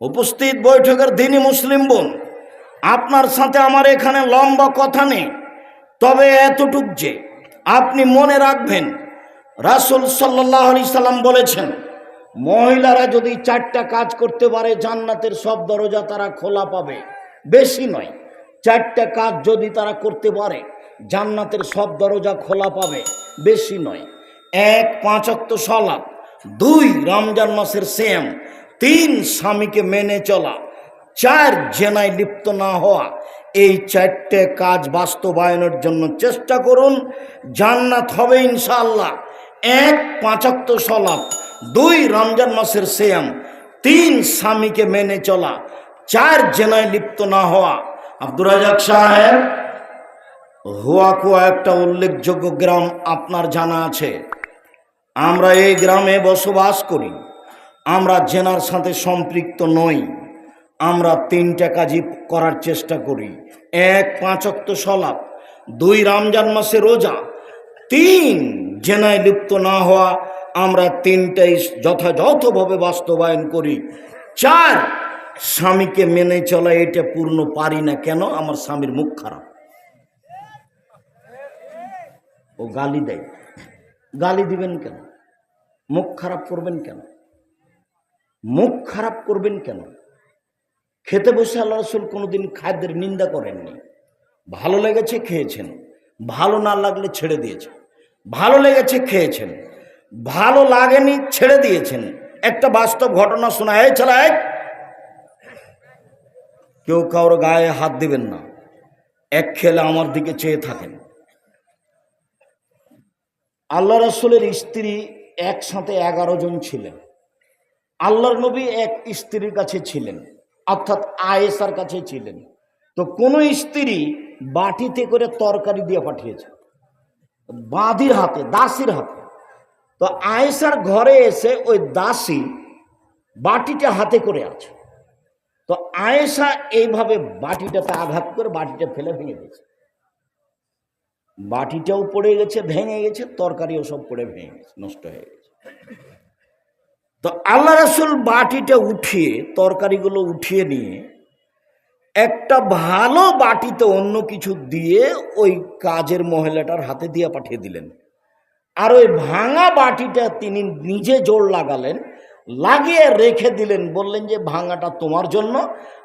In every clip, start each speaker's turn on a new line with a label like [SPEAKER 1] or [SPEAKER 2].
[SPEAKER 1] উপস্থিত বৈঠকের দিনই মুসলিম বোন। আপনার সাথে আমার এখানে লম্বা কথা নেই, তবে এতটুক যে আপনি মনে রাখবেন, রাসুল সাল্লাহ আলি সাল্লাম বলেছেন, মহিলারা যদি চারটা কাজ করতে পারে, জান্নাতের সব দরজা তারা খোলা পাবে। বেশি নয়, চারটা কাজ যদি তারা করতে পারে, জান্নাতের সব দরজা খোলা পাবে। বেশি নয়, এক পাঁচক্ত সলাপ দুই রমজান মাসের সেম তিন স্বামীকে মেনে চলা, চার জেনায় লিপ্ত না হওয়া, এই চারটে কাজ বাস্তবায়নের জন্য চেষ্টা করুন, জান্নাত হবে ইনশাআল্লাহ। এক পাঁচাত্ত সলাপ দুই রমজান মাসের সেম তিন স্বামীকে মেনে চলা, চার জেনায় লিপ্ত না হওয়া। আব্দুর রাজাক সাহেব হুয়াকুয়া একটা উল্লেখযোগ্য গ্রাম আপনার জানা আছে। আমরা এই গ্রামে বসবাস করি। আমরা জেনার সাথে সম্পৃক্ত নই। আমরা তিনটা কাজই করার চেষ্টা করি। এক পাঁচক্ত সলাপ। দুই, রমজান মাসে রোজা। তিন, জেনায় লিপ্ত না হওয়া। আমরা তিনটাই যথাযথভাবে বাস্তবায়ন করি। চার, স্বামীকে মেনে চলা এটা পূর্ণ পারি না কেন? আমার স্বামীর মুখ খারাপ। ও গালি দেয়। গালি দিবেন কেন? মুখ খারাপ করবেন কেন? মুখ খারাপ করবেন কেন? খেতে বসে আল্লাহ রসুল কোনোদিন খাদ্যের নিন্দা করেননি। ভালো লেগেছে খেয়েছেন, ভালো না লাগলে ছেড়ে দিয়েছেন, ভালো লেগেছে খেয়েছেন, ভালো লাগেনি ছেড়ে দিয়েছেন। একটা বাস্তব ঘটনা শোনা চালায় কেউ কারোর গায়ে হাত দিবেন না, এক খেলে আমার দিকে চেয়ে থাকেন। আল্লাহ রসুলের স্ত্রী একসাথে এগারো জন ছিলেন। আল্লাহর নবী এক স্ত্রীর কাছে ছিলেন, অর্থাৎ আয়েসার কাছে ছিলেন। তো কোনো স্ত্রী বাটিতে করে তরকারি দিয়ে পাঠিয়েছে, বাঁধির হাতে, দাসির হাতে। তো আয়েসার ঘরে এসে ওই দাসী বাটিটা হাতে করে আছে। তো আয়েশা এইভাবে বাটিটাতে আঘাত করে বাটিটা ফেলে ভেঙে দিয়েছে। বাটিটাও পড়ে গেছে, ভেঙে গেছে, তরকারিও সব পড়ে ভেঙে গেছে, নষ্ট হয়ে গেছে। তো আল্লাহ রসুল বাটিটা উঠিয়ে, তরকারিগুলো উঠিয়ে নিয়ে, একটা ভালো বাটিতে অন্য কিছু দিয়ে ওই কাজের মহিলাটার হাতে দিয়ে পাঠিয়ে দিলেন। আর ওই ভাঙা বাটিটা তিনি নিজে জোর লাগালেন, লাগিয়ে রেখে দিলেন, বললেন যে ভাঙাটা তোমার জন্য,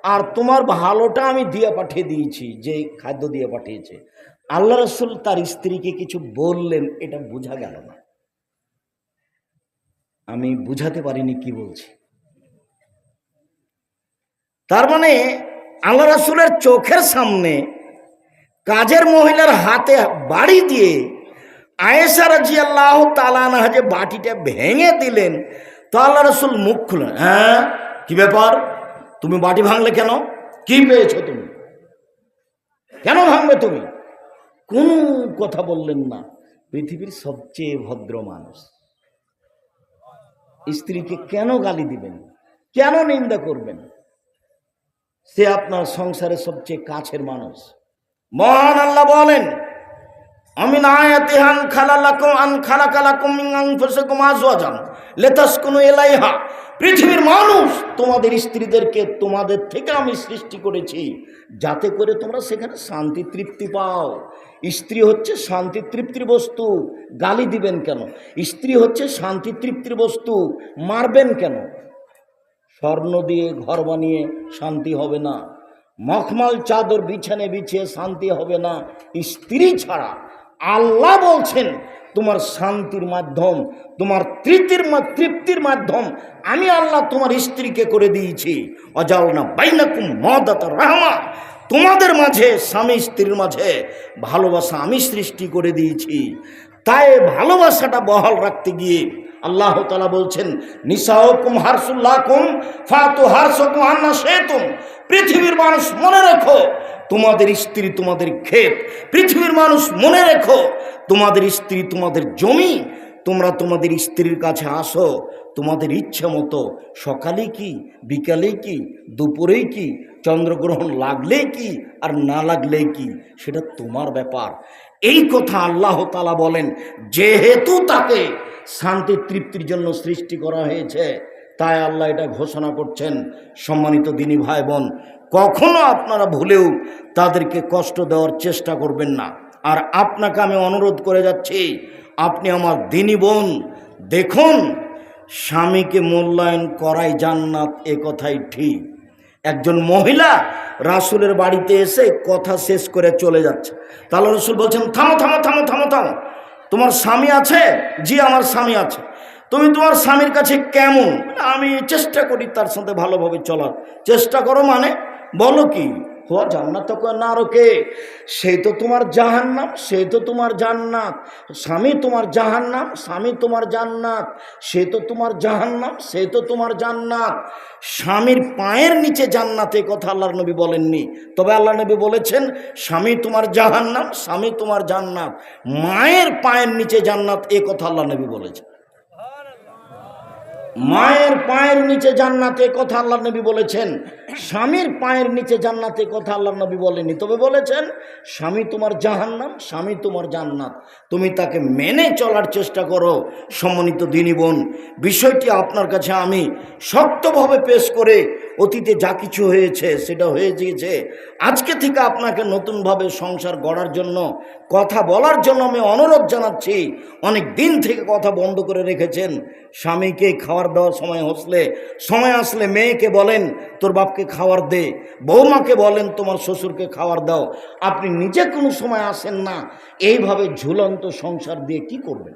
[SPEAKER 1] আর তোমার ভালোটা আমি দিয়ে পাঠিয়ে দিয়েছি যে খাদ্য দিয়ে পাঠিয়েছে। আল্লাহ রসুল তার স্ত্রীকে কিছু বললেন, এটা বোঝা গেল না। আমি বুঝাতে পারিনি কি বলছি। তার মানে আল্লাহ রসুলের চোখের সামনে কাজের মহিলার হাতে বাড়ি দিয়ে আয়েসা রাজি আল্লাহ তালানা যে বাটিটা ভেঙে দিলেন, তো আল্লাহ রসুল মুখ খুলেন হ্যাঁ কি ব্যাপার? তুমি বাটি ভাঙলে কেন? কি পেয়েছ তুমি? কেন ভাঙবে তুমি? কোনো কথা বললেন না। পৃথিবীর সবচেয়ে ভদ্র মানুষ। স্ত্রীকে কেন গালি দিবেন? কেন নিন্দা করবেন? সে আপনার সংসারের সবচেয়ে কাছের মানুষ। মহান আল্লাহ বলেন, আমি খালা খালালাকুম আন খালাকালাকুম মিন আনফুসিকুম আজওয়াজান। লিতাসকুনু ইলাইহা। পৃথিবীর মানুষ, তোমাদের স্ত্রীদেরকে তোমাদের থেকে আমি সৃষ্টি করেছি, যাতে করে তোমরা সেখানে শান্তি তৃপ্তি পাও। স্ত্রী হচ্ছে শান্তি তৃপ্তির বস্তু, গালি দিবেন কেন? স্ত্রী হচ্ছে শান্তি তৃপ্তির বস্তু, মারবেন কেন? স্বর্ণ দিয়ে ঘর বানিয়ে শান্তি হবে না, মখমাল চাদর বিছানে বিছিয়ে শান্তি হবে না। স্ত্রী ছাড়া আল্লাহ বলছেন, তোমার শান্তির মাধ্যম, তোমার তৃপ্তির তৃপ্তির মাধ্যম আমি আল্লাহ তোমার স্ত্রীকে করে দিয়েছি। অজাল না বাইনাকুম মদাত রাহমা। তোমাদের মাঝে, স্বামী স্ত্রীর মাঝে ভালোবাসা আমি সৃষ্টি করে দিয়েছি। তাই ভালোবাসাটা বহাল রাখতে গিয়ে আল্লাহ তালা বলছেন নিসাহকুম হারসুল্লাহকুম ফাতু হারসকুম আন্না শেতুম পৃথিবীর মানুষ মনে রেখো তোমাদের স্ত্রী তোমাদের ক্ষেত। পৃথিবীর মানুষ মনে রেখো, তোমাদের স্ত্রী তোমাদের জমি, তোমরা তোমাদের স্ত্রীর কাছে আসো, তোমাদের ইচ্ছে মতো সকালে কি, বিকালে কি, দুপুরে কি, চন্দ্রগ্রহণ লাগলে কি, আর না লাগলে কি, সেটা তোমার ব্যাপার। এই কথা আল্লাহ তালা বলেন, যেহেতু তাকে শান্তি তৃপ্তির জন্য সৃষ্টি করা হয়েছে, তাই আল্লাহ এটা ঘোষণা করছেন। সম্মানিত দিনী ভাই বোন কখনো আপনারা ভুলেও তাদেরকে কষ্ট দেওয়ার চেষ্টা করবেন না। আর আপনাকে আমি অনুরোধ করে যাচ্ছি, আপনি আমার দিনী বোন, দেখুন, স্বামীকে মূল্যায়ন করাই জান্নাত, এ কথাই ঠিক। একজন মহিলা রাসুলের বাড়িতে এসে কথা শেষ করে চলে যাচ্ছে। তাহলে রসুল বলছেন, থামো থামো থামো থামো থামো। তোমার স্বামী আছে? জি, আমার স্বামী আছে। তুমি তোমার স্বামীর কাছে কেমন? আমি চেষ্টা করি তার সাথে ভালোভাবে চলার। চেষ্টা করো মানে বলো কি? হওয়া জান্নাত তো কয় না আরও কে? সেই তো তোমার জাহান্নাম সেই তো তোমার জান্নাত। স্বামী তোমার জাহান্নাম, স্বামী তোমার জান্নাত। সে তো তোমার জাহান্নাম, সে তো তোমার জান্নাত। স্বামীর পায়ের নিচে জান্নাতে কথা আল্লাহর নবী বলেননি। তবে আল্লাহ নবী বলেছেন, স্বামী তোমার জাহান্নাম, স্বামী তোমার জান্নাত। মায়ের পায়ের নিচে জান্নাত, এ কথা আল্লাহ নবী বলেছেন। মায়ের পায়ের নিচে জান্নাতে কথা আল্লাহ নবী বলেছেন, স্বামীর পায়ের নিচে জান্নাতে কথা আল্লাহ নবী বলেনি তবে বলেছেন, স্বামী তোমার জাহান্নাম, স্বামী তোমার জান্নাত। তুমি তাকে মেনে চলার চেষ্টা করো, সম্মানিত দিনী বোন। বিষয়টি আপনার কাছে আমি শক্তভাবে পেশ করে অতীতে যা কিছু হয়েছে সেটা হয়ে গিয়েছে। আজকে থেকে আপনাকে নতুনভাবে সংসার গড়ার জন্য, কথা বলার জন্য আমি অনুরোধ জানাচ্ছি। অনেক দিন থেকে কথা বন্ধ করে রেখেছেন। স্বামীকে খাবার দেওয়ার সময় হসলে, সময় আসলে মেয়েকে বলেন, তোর বাপকে খাবার দে। বৌমাকে বলেন, তোমার শ্বশুরকে খাবার দাও। আপনি নিজে কোনো সময় আসেন না। এইভাবে ঝুলন্ত সংসার দিয়ে কি করবেন?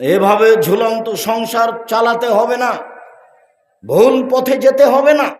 [SPEAKER 1] এভাবে ঝুলন্ত সংসার চালাতে হবে না। ভুল পথে যেতে হবে না।